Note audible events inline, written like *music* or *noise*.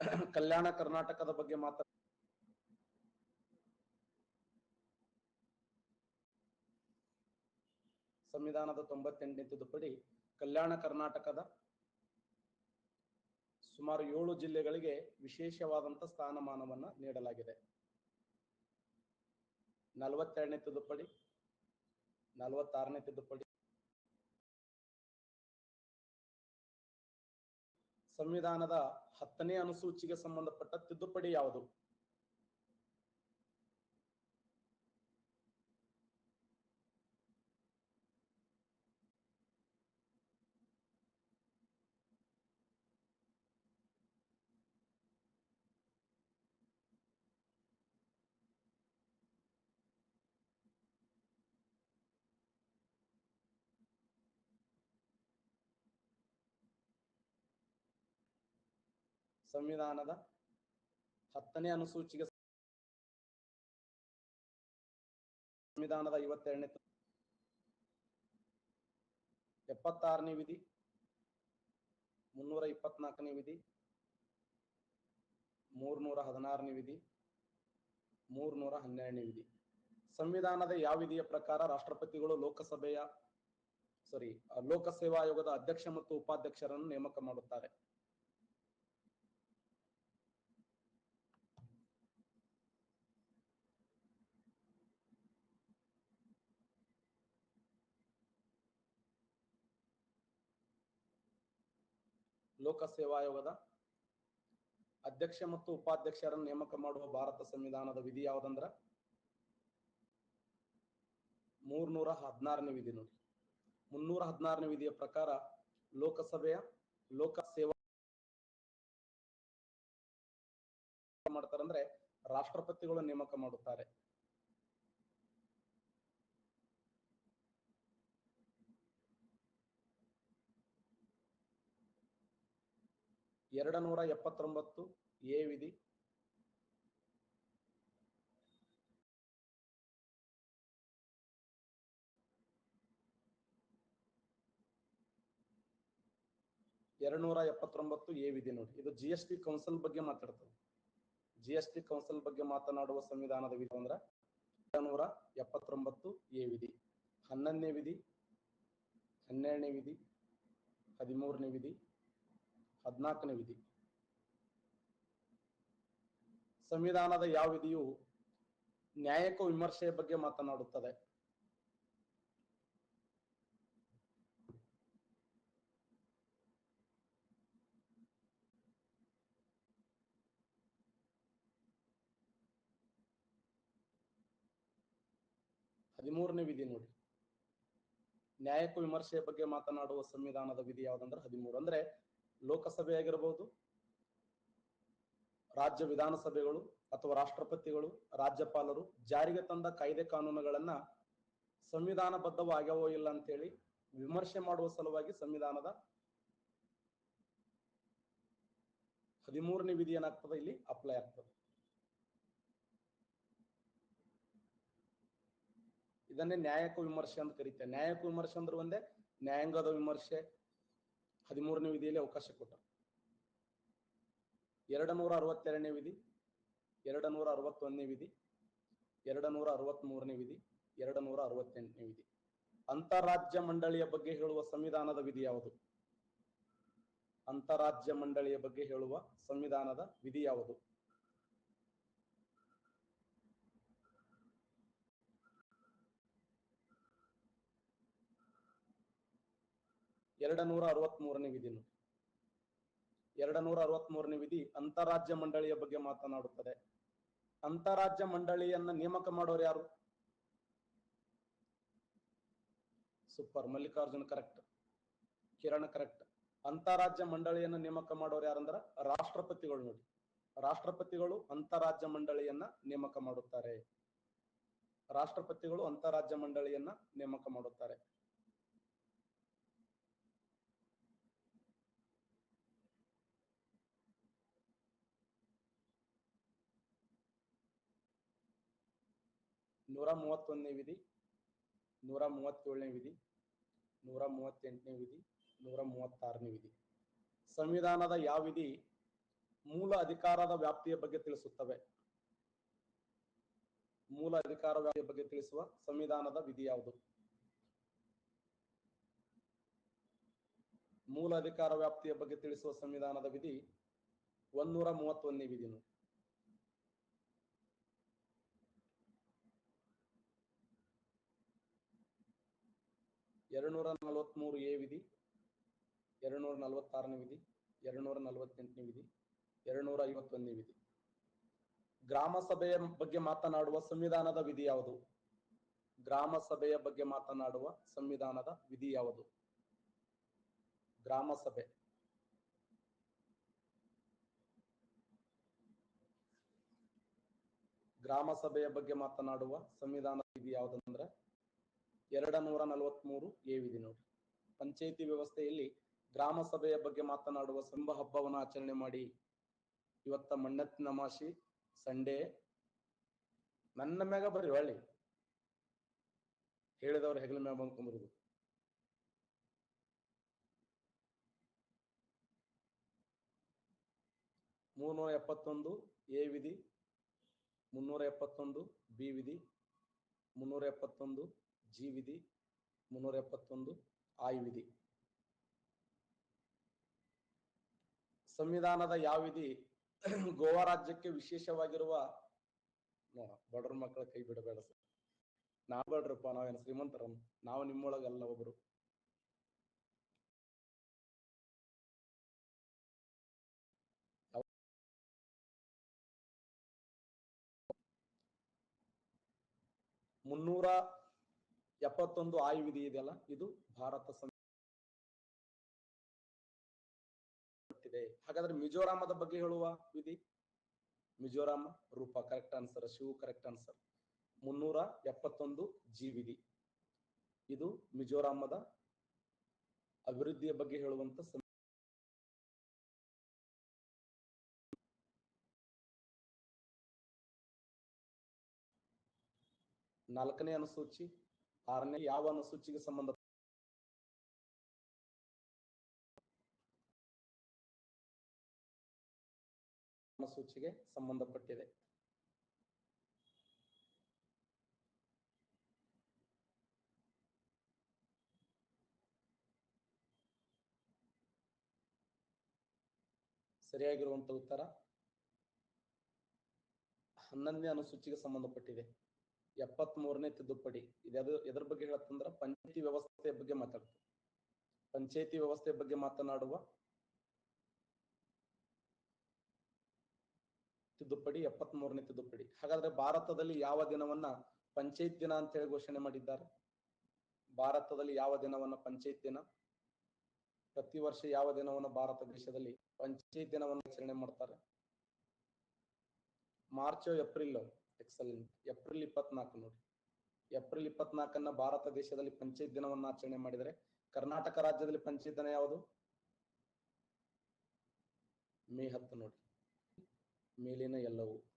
*coughs* ಕಲ್ಯಾಣ ಕರ್ನಾಟಕದ ಬಗ್ಗೆ ಮಾತ್ರ ಸಂವಿಧಾನದ ತೊಂಬತ್ತೆಂಟನೇ ತಿದ್ದುಪಡಿ ಕಲ್ಯಾಣ ಕರ್ನಾಟಕದ ಸುಮಾರು ಏಳು ಜಿಲ್ಲೆಗಳಿಗೆ ವಿಶೇಷವಾದಂತ ಸ್ಥಾನಮಾನವನ್ನ ನೀಡಲಾಗಿದೆ. ನಲವತ್ತೆರಡನೇ ತಿದ್ದುಪಡಿ, ನಲವತ್ತಾರನೇ ತಿದ್ದುಪಡಿ. ಸಂವಿಧಾನದ ಹತ್ತನೇ ಅನುಸೂಚಿಗೆ ಸಂಬಂಧಪಟ್ಟ ತಿದ್ದುಪಡಿ ಯಾವುದು? ಸಂವಿಧಾನದ ಹತ್ತನೇ ಅನುಸೂಚಿಗೆ ಸಂವಿಧಾನದ ಐವತ್ತೆರಡನೇ ಎಪ್ಪತ್ತಾರನೇ ವಿಧಿ, ಮುನ್ನೂರ ಇಪ್ಪತ್ನಾಲ್ಕನೇ ವಿಧಿ, ಮೂರ್ನೂರ ಹದಿನಾರನೇ ವಿಧಿ, ಮೂರ್ನೂರ ಹನ್ನೆರಡನೇ ವಿಧಿ. ಸಂವಿಧಾನದ ಯಾವ ವಿಧಿಯ ಪ್ರಕಾರ ರಾಷ್ಟ್ರಪತಿಗಳು ಲೋಕಸಭೆಯ ಸಾರಿ ಲೋಕಸೇವಾ ಆಯೋಗದ ಅಧ್ಯಕ್ಷ ಮತ್ತು ಉಪಾಧ್ಯಕ್ಷರನ್ನು ನೇಮಕ ಮಾಡುತ್ತಾರೆ? ಲೋಕಸೇವಾ ಆಯೋಗದ ಅಧ್ಯಕ್ಷ ಮತ್ತು ಉಪಾಧ್ಯಕ್ಷರನ್ನು ನೇಮಕ ಮಾಡುವ ಭಾರತ ಸಂವಿಧಾನದ ವಿಧಿ ಯಾವುದಂದ್ರ? ಮೂರ್ನೂರ ಹದಿನಾರನೇ ವಿಧಿ ನೋಡಿ. ಮುನ್ನೂರ ಹದಿನಾರನೇ ವಿಧಿಯ ಪ್ರಕಾರ ಲೋಕಸಭೆಯ ಲೋಕ ಸೇವಾ ಮಾಡ್ತಾರಂದ್ರೆ ರಾಷ್ಟ್ರಪತಿಗಳು ನೇಮಕ ಮಾಡುತ್ತಾರೆ. ಎರಡ ನೂರ ಎಪ್ಪತ್ತೊಂಬತ್ತು ಎ ವಿಧಿ. ಎರಡ್ನೂರ ಎಪ್ಪತ್ತೊಂಬತ್ತು ಎ ವಿಧಿ ನೋಡಿ. ಇದು ಜಿ ಎಸ್ ಟಿ ಕೌನ್ಸಿಲ್ ಬಗ್ಗೆ ಮಾತಾಡ್ತದೆ. ಜಿ ಎಸ್ ಟಿ ಕೌನ್ಸಿಲ್ ಬಗ್ಗೆ ಮಾತನಾಡುವ ಸಂವಿಧಾನದ ವಿಧಿ ಅಂದ್ರ ನೂರ ಎಪ್ಪತ್ತೊಂಬತ್ತು ಎ ವಿಧಿ. ಹನ್ನೊಂದನೇ ವಿಧಿ, ಹನ್ನೆರಡನೇ ವಿಧಿ, ಹದಿಮೂರನೇ ವಿಧಿ ಹದಿನಾಲ್ಕನೇ ವಿಧಿ. ಸಂವಿಧಾನದ ಯಾವ ವಿಧಿಯು ನ್ಯಾಯಕ ವಿಮರ್ಶೆಯ ಬಗ್ಗೆ ಮಾತನಾಡುತ್ತದೆ? ಹದಿಮೂರನೇ ವಿಧಿ ನೋಡಿ. ನ್ಯಾಯಕ ವಿಮರ್ಶೆಯ ಬಗ್ಗೆ ಮಾತನಾಡುವ ಸಂವಿಧಾನದ ವಿಧಿ ಯಾವ್ದಂದ್ರೆ ಹದಿಮೂರು. ಅಂದ್ರೆ ಲೋಕಸಭೆ ಆಗಿರಬಹುದು ರಾಜ್ಯ ವಿಧಾನಸಭೆಗಳು ಅಥವಾ ರಾಷ್ಟ್ರಪತಿಗಳು, ರಾಜ್ಯಪಾಲರು ಜಾರಿಗೆ ತಂದ ಕಾಯ್ದೆ ಕಾನೂನುಗಳನ್ನ ಸಂವಿಧಾನಬದ್ಧವಾಗ್ಯವೋ ಇಲ್ಲ ಅಂತೇಳಿ ವಿಮರ್ಶೆ ಮಾಡುವ ಸಲುವಾಗಿ ಸಂವಿಧಾನದ ಹದಿಮೂರನೇ ವಿಧಿ ಏನಾಗ್ತದೆ ಇಲ್ಲಿ? ಅಪ್ಲೈ ಆಗ್ತದೆ. ಇದನ್ನೇ ನ್ಯಾಯಕ ವಿಮರ್ಶೆ ಅಂತ ಕರೀತೇವೆ. ನ್ಯಾಯಕ ವಿಮರ್ಶೆ ಅಂದ್ರೆ ಒಂದೇ, ನ್ಯಾಯಾಂಗದ ವಿಮರ್ಶೆ ಹದಿಮೂರನೇ ವಿಧಿಯಲ್ಲಿ ಅವಕಾಶ ಕೊಟ್ಟರು ಎರಡು ನೂರ ಅರವತ್ತೆರಡನೇ ವಿಧಿ ಎರಡು ನೂರ ಅರವತ್ತೊಂದನೇ ವಿಧಿ ಎರಡು ನೂರ ಅರವತ್ತ್ ಮೂರನೇ ವಿಧಿ ಎರಡು ನೂರ ಅರವತ್ತೆಂಟನೇ ವಿಧಿ. ಅಂತಾರಾಜ್ಯ ಮಂಡಳಿಯ ಬಗ್ಗೆ ಹೇಳುವ ಸಂವಿಧಾನದ ವಿಧಿ ಯಾವುದು? ಅಂತಾರಾಜ್ಯ ಮಂಡಳಿಯ ಬಗ್ಗೆ ಹೇಳುವ ಸಂವಿಧಾನದ ವಿಧಿ ಯಾವುದು? ಎರಡು ನೂರ ಅರವತ್ತ್ ಮೂರನೇ ವಿಧಿ ನೋಡಿ ಎರಡು ನೂರ ಅರವತ್ತ್ ಮೂರನೇ ವಿಧಿ ಅಂತಾರಾಜ್ಯ ಮಂಡಳಿಯ ಬಗ್ಗೆ ಮಾತನಾಡುತ್ತದೆ. ಅಂತಾರಾಜ್ಯ ಮಂಡಳಿಯನ್ನ ನೇಮಕ ಮಾಡೋರು ಯಾರು? Super, Mallikarjun correct, Kiran correct. ಅಂತಾರಾಜ್ಯ ಮಂಡಳಿಯನ್ನ ನೇಮಕ ಮಾಡೋರು ಯಾರಂದ್ರ? ರಾಷ್ಟ್ರಪತಿಗಳು ನೋಡಿ. ರಾಷ್ಟ್ರಪತಿಗಳು ಅಂತಾರಾಜ್ಯ ಮಂಡಳಿಯನ್ನ ನೇಮಕ ಮಾಡುತ್ತಾರೆ. ರಾಷ್ಟ್ರಪತಿಗಳು ಅಂತಾರಾಜ್ಯ ಮಂಡಳಿಯನ್ನ ನೇಮಕ ಮಾಡುತ್ತಾರೆ. ನೂರ ಮೂವತ್ತೊಂದನೇ ವಿಧಿ ನೂರ ಮೂವತ್ತೇಳನೇ ವಿಧಿ ನೂರ ಮೂವತ್ತೆಂಟನೇ ವಿಧಿ ನೂರ ಮೂವತ್ತಾರನೇ ವಿಧಿ. ಸಂವಿಧಾನದ ಯಾವ ವಿಧಿ ಮೂಲ ಅಧಿಕಾರದ ವ್ಯಾಪ್ತಿಯ ಬಗ್ಗೆ ತಿಳಿಸುತ್ತವೆ? ಮೂಲ ಅಧಿಕಾರ ವ್ಯಾಪ್ತಿಯ ಬಗ್ಗೆ ತಿಳಿಸುವ ಸಂವಿಧಾನದ ವಿಧಿ ಯಾವುದು? ಮೂಲ ಅಧಿಕಾರ ವ್ಯಾಪ್ತಿಯ ಬಗ್ಗೆ ತಿಳಿಸುವ ಸಂವಿಧಾನದ ವಿಧಿ ಒಂದೂರ ಮೂವತ್ತೊಂದನೇ ವಿಧಿ ಎರಡ್ನೂರ ನಲವತ್ಮೂರು ಎ ವಿಧಿ ಎರಡ್ನೂರ ನಲವತ್ತಾರನೇ ವಿಧಿ ಎರಡ್ನೂರ ನಲವತ್ತೆಂಟನೇ ವಿಧಿ ಎರಡ್ನೂರ ಐವತ್ತೊಂದನೇ ವಿಧಿ. ಗ್ರಾಮ ಸಭೆಯ ಬಗ್ಗೆ ಮಾತನಾಡುವ ಸಂವಿಧಾನದ ವಿಧಿ ಯಾವುದು? ಗ್ರಾಮ ಸಭೆಯ ಬಗ್ಗೆ ಮಾತನಾಡುವ ಸಂವಿಧಾನದ ವಿಧಿ ಯಾವುದು? ಗ್ರಾಮ ಸಭೆ. ಗ್ರಾಮ ಸಭೆಯ ಬಗ್ಗೆ ಮಾತನಾಡುವ ಸಂವಿಧಾನ ವಿಧಿ ಯಾವುದಂದ್ರೆ ಎರಡ ನೂರ ನಲವತ್ಮೂರು ಎ ವಿಧಿ ನೋಡಿ ಪಂಚಾಯಿತಿ ವ್ಯವಸ್ಥೆಯಲ್ಲಿ ಗ್ರಾಮ ಸಭೆಯ ಬಗ್ಗೆ ಮಾತನಾಡುವ ಸಂಭ ಹಬ್ಬವನ್ನು ಆಚರಣೆ ಮಾಡಿ. ಇವತ್ತ ಮಣ್ಣತ್ತಿನ ಮಾಸಿ ಸಂಡೇ. ನನ್ನ ಮ್ಯಾಗ ಬರ್ರಿ ಹೊಳ್ಳಿ ಹೇಳಿದವ್ರ ಹೆಗಲ ಮ್ಯಾಗ ಬಂದ್ಕೊಂಬರುದು ಮೂರ್ನೂರ ಎಪ್ಪತ್ತೊಂದು ಎ ವಿಧಿ ಮುನ್ನೂರ ಎಪ್ಪತ್ತೊಂದು ಬಿ ವಿಧಿ ಮುನ್ನೂರ ಎಪ್ಪತ್ತೊಂದು ಜಿ ವಿಧಿ ಮುನ್ನೂರ ಎಪ್ಪತ್ತೊಂದು ಆಯುವಿಧಿ. ವಿಧಿ ಸಂವಿಧಾನದ ಯಾವ ವಿಧಿ *clears throat* ಗೋವಾ ರಾಜ್ಯಕ್ಕೆ ವಿಶೇಷವಾಗಿರುವ ಬಡ್ರ ಮಕ್ಕಳ ಕೈ ಬಿಡಬೇಡ ಸರ್. ನಾವ್ ಬೇಡ್ರಪ್ಪ ನಾವೇನು ಶ್ರೀಮಂತರ ನಾವು ನಿಮ್ಮೊಳಗಲ್ಲ ಒಬ್ರು. ಮುನ್ನೂರ ಎಪ್ಪತ್ತೊಂದು ಆಯುವಿಧಿ ಇದೆಯಲ್ಲ? ಇದು ಭಾರತ ಸಂವಿಧಾನ ಹಾಗಾದ್ರೆ ಮಿಜೋರಾಮದ ಬಗ್ಗೆ ಹೇಳುವ ವಿಧಿ. Mizoram, Rupa correct answer Shivu correct answer ಮುನ್ನೂರ ಎಪ್ಪತ್ತೊಂದು ಜಿ ವಿಧಿ. ಇದು ಮಿಜೋರಾಮದ ಅಭಿವೃದ್ಧಿಯ ಬಗ್ಗೆ ಹೇಳುವಂತ ನಾಲ್ಕನೇ ಅನುಸೂಚಿ. ಆರನೇ ಯಾವ ಅನುಸೂಚಿಗೆ ಸಂಬಂಧ ಅನುಸೂಚಿಗೆ ಸಂಬಂಧಪಟ್ಟಿದೆ. ಸರಿಯಾಗಿರುವಂತ ಉತ್ತರ ಹನ್ನೊಂದನೇ ಅನುಸೂಚಿಗೆ ಸಂಬಂಧಪಟ್ಟಿದೆ. ಎಪ್ಪತ್ತ್ ಮೂರನೇ ತಿದ್ದುಪಡಿ. ಇದು ಎದ್ರ ಬಗ್ಗೆ ಹೇಳತ್ತಂದ್ರ ಪಂಚಾಯತಿ ವ್ಯವಸ್ಥೆ ಬಗ್ಗೆ ಮಾತಾಡ್ತು ಪಂಚಾಯತಿ ವ್ಯವಸ್ಥೆ ಬಗ್ಗೆ ಮಾತನಾಡುವ ತಿದ್ದುಪಡಿ ಎಪ್ಪತ್ತ್ ಮೂರನೇ ತಿದ್ದುಪಡಿ. ಹಾಗಾದ್ರೆ ಭಾರತದಲ್ಲಿ ಯಾವ ದಿನವನ್ನ ಪಂಚಾಯತ್ ದಿನ ಅಂತ ಹೇಳಿ ಘೋಷಣೆ ಮಾಡಿದ್ದಾರೆ? ಭಾರತದಲ್ಲಿ ಯಾವ ದಿನವನ್ನ ಪಂಚಾಯತ್ ದಿನ? ಪ್ರತಿ ವರ್ಷ ಯಾವ ದಿನವನ್ನ ಭಾರತ ದೇಶದಲ್ಲಿ ಪಂಚಾಯತ್ ದಿನವನ್ನು ಆಚರಣೆ ಮಾಡ್ತಾರೆ? March, April? ಎಕ್ಸಲೆಂಟ್ ಏಪ್ರಿಲ್ ಇಪ್ಪತ್ನಾಲ್ಕು ನೋಡಿ. ಏಪ್ರಿಲ್ ಇಪ್ಪತ್ನಾಲ್ಕನ್ನ ಭಾರತ ದೇಶದಲ್ಲಿ ಪಂಚಾಯತ್ ದಿನವನ್ನ ಆಚರಣೆ ಮಾಡಿದರೆ ಕರ್ನಾಟಕ ರಾಜ್ಯದಲ್ಲಿ ಪಂಚಾಯತ್ ದಿನ ಯಾವುದು? ಮೇ ಹತ್ತು ನೋಡಿ. ಮೇಲಿನ ಎಲ್ಲವೂ.